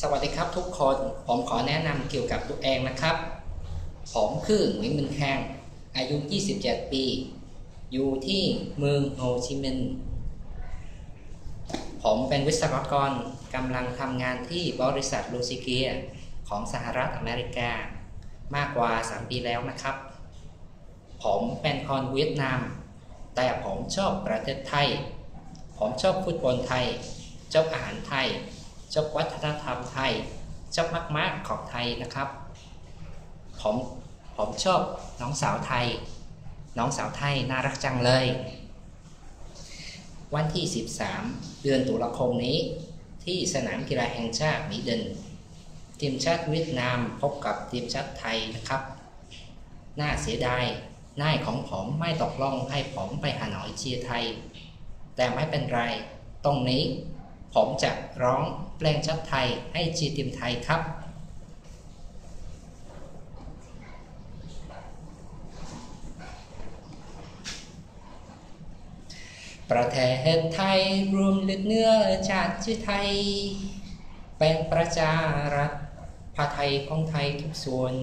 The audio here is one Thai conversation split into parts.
สวัสดีครับทุกคน ผมขอแนะนำเกี่ยวกับตัวเองนะครับ ผมคือหมิงมินแคงอายุ 27 ปี อยู่ที่เมืองโฮชิมินห์ ผมเป็นวิศวกรกำลังทำงานที่บริษัทลูซิเกียของสหรัฐอเมริกา มากกว่า 3 ปีแล้วนะครับ ผมเป็นคนเวียดนาม แต่ผมชอบประเทศไทย ผมชอบฟุตบอลไทย ชอบอาหารไทย ชอบวัฒนธรรมไทยชอบมาก ๆ ของไทยนะครับ ผมผมชอบน้องสาวไทย น้องสาวไทยน่ารักจังเลย วันที่ 13 เดือนตุลาคมนี้ ที่สนามกีฬาแห่งชาติมิเดนทีมชาติเวียดนามพบกับทีมชาติไทยนะครับ น่าเสียดายนายของผมไม่ตกลงให้ผมไปหาหนอยเชียร์ไทย แต่ไม่เป็นไร ตรงนี้ ผมจะร้องเพลงชาติไทยให้เชียร์ทีมไทยครับ ประเทศไทยรวมลือดเนื้อชาติชื่อไทย เป็นประชารัฐพาไทยของไทยทุกส่วน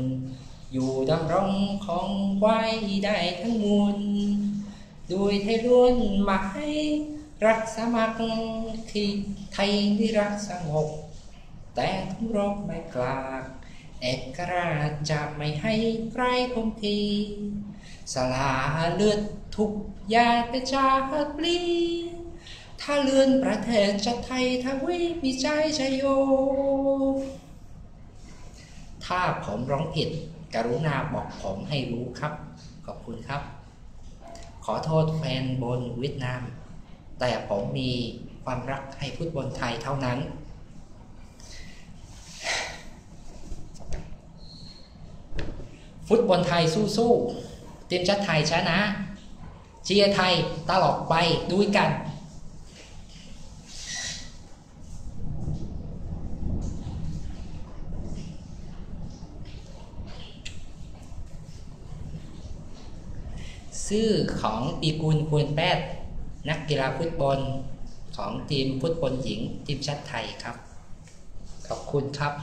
อยู่ดำรงของไว้ได้ทั้งมวลด้วยไทยล้วนหมาย รักสมัครที่ไทยที่รักสงบ แต่ทุรบไม่กลากเอกราชจะไม่ให้ใครคงทีสลาเลือดทุกยาประชาปลีถ้าเลื่อนประเทศจะไทยทวีมีใจชยโย ถ้าผมร้องผิด กรุณาบอกผมให้รู้ครับ ขอบคุณครับ ขอโทษแฟนบอลเวียดนาม แต่ผมมีความรักให้ฟุตบอลไทยเท่านั้น ฟุตบอลไทยสู้ๆทีมชาติไทยชนะเชียร์ไทยตลอดไปด้วยกันชื่อของปีกุลควรแปด นักกีฬาฟุตบอลของทีมฟุตบอลหญิงทีมชาติไทยครับ ขอบคุณครับ